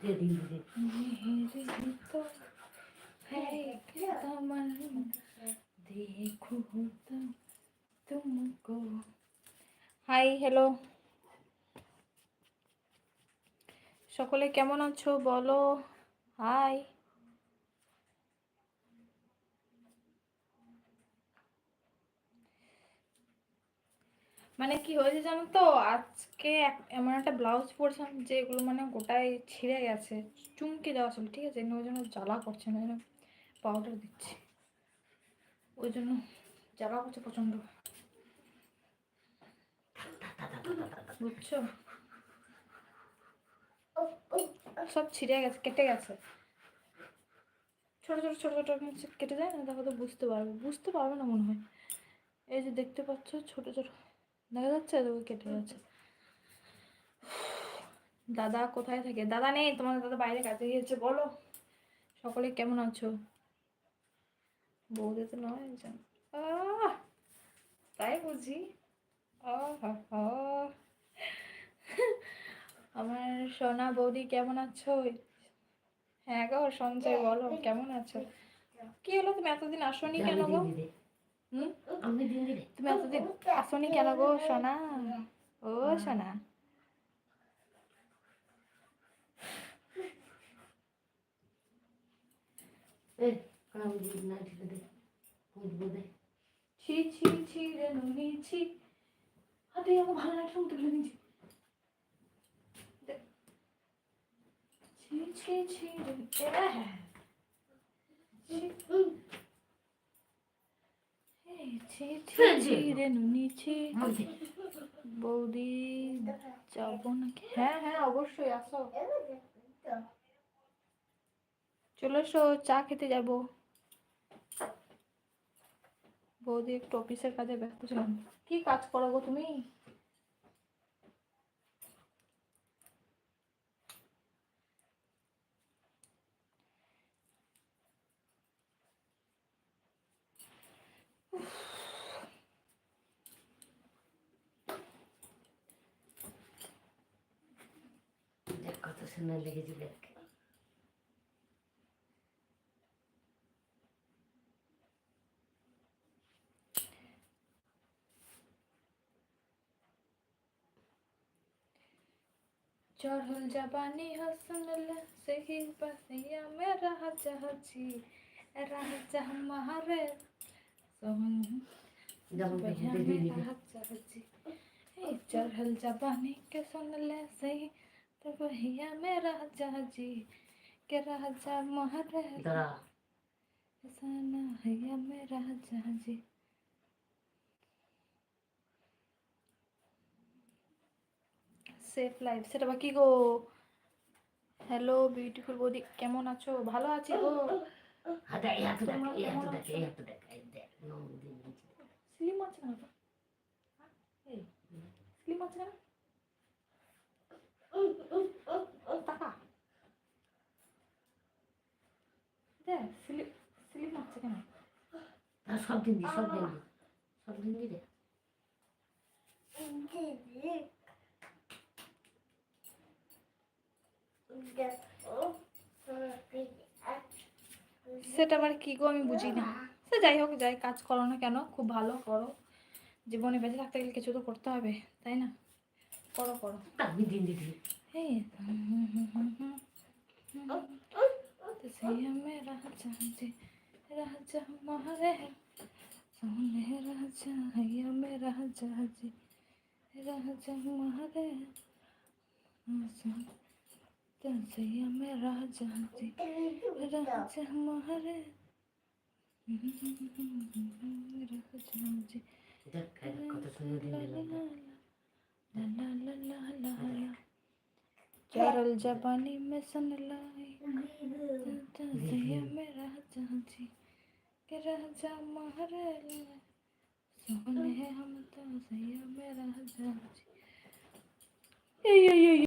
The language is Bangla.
দিয়ে দিন দিদি হাই হ্যালো সকলে কেমন আছো? বলো। হাই মানে কি হয়েছে জানো তো? আজকে এমন একটা ব্লাউজ পরছিলাম যে এগুলো মানে গোটায় ছিঁড়ে গেছে, চুমকে যাওয়া ছিল, ঠিক আছে? ওই জন্য জ্বালা করছে, না জন্য পাউডার দিচ্ছি। ওই জন্য জ্বালা করছে প্রচণ্ড। বুঝছ? সব ছিঁড়ে গেছে, কেটে গেছে। ছোট ছোট ছোট ছোট কেটে যায় না? দেখো তো বুঝতে পারবে। বুঝতে পারবে না মনে হয়। এই যে দেখতে পাচ্ছ, ছোট ছোট। দেখা যাচ্ছে তো কেটে যাচ্ছে। দাদা কোথায় থাকে? দাদা নেই তোমার দাদা বাইরে কাজে গিয়েছে বলো। সকলে কেমন আছো? বৌদি তো নয় জান আহ, তাই বুঝি। আমার সোনা বৌদি কেমন আছো? হ্যাঁ গো সঞ্জয় বলো কেমন আছো? কি হলো তুমি এতদিন আসোনি কেন গো? তুমি এতদিন আসোনি কেন গো সোনা? ও সোনা। ছি ছি ছি রে নুনি ছি। হাতে আমাকে ভালো লাগছে মতো ফেলে দিয়েছি ছি ছি ছি রে। ছি। এই ছি ছি ছি রে নুনি ছি মুঝে বৌদি যাব নাকি? হ্যাঁ হ্যাঁ অবশ্যই আসো। চলে এসো চা খেতে যাব। বৌদি একটু অফিসের কাজে ব্যস্ত ছিলাম। কি কাজ করো গো তুমি? কত সুন্দর লেগেছে দেখ চড়ল জাবানি হসনল সহি বসিয়া মে রাহ চাহছি রাহ চাহ মহারে चढ़ल जबानी के सुन ले सही तो बहिया में रह जहजी के रह जा मारे দাঁড়া सना हैया में रह जहजी সেফ লাইফ সেটা বা কি গো হ্যালো বিউটিফুল বৌদি কেমন আছো ভালো আছি গো হাতে এই হাতে দেখ তোমার এই কেমন হাতে দেখ আছে? এই হাতে স্লিম না টাকা দেখ স্লিম স্লিম আছে কেন? সব দিন দি সব দিন দি সব দিন দি। রে সেটা আবার কি গো আমি বুঝি না সে যাই হোক যাই কাজ করো না কেন খুব ভালো করো। জীবনে বেঁচে থাকতে গেলে কিছু তো করতে হবে তাই না? করো করো। দিন দিদি এই রাজা মহারে সোনে রাজা হইয়া মে রাজা জি রাজা মহারে সৈয়া মে রাজা জি রাজা মহারে রাজা राजा जी राजा हमारे राजा जी দেখ কত সুন্দর দিন দিলাম ला ला ला ला ला ला चरल जबानी में सन लाई सैया मेरा चाची के राजा मारे सोने हम तो सैया मेरा चाची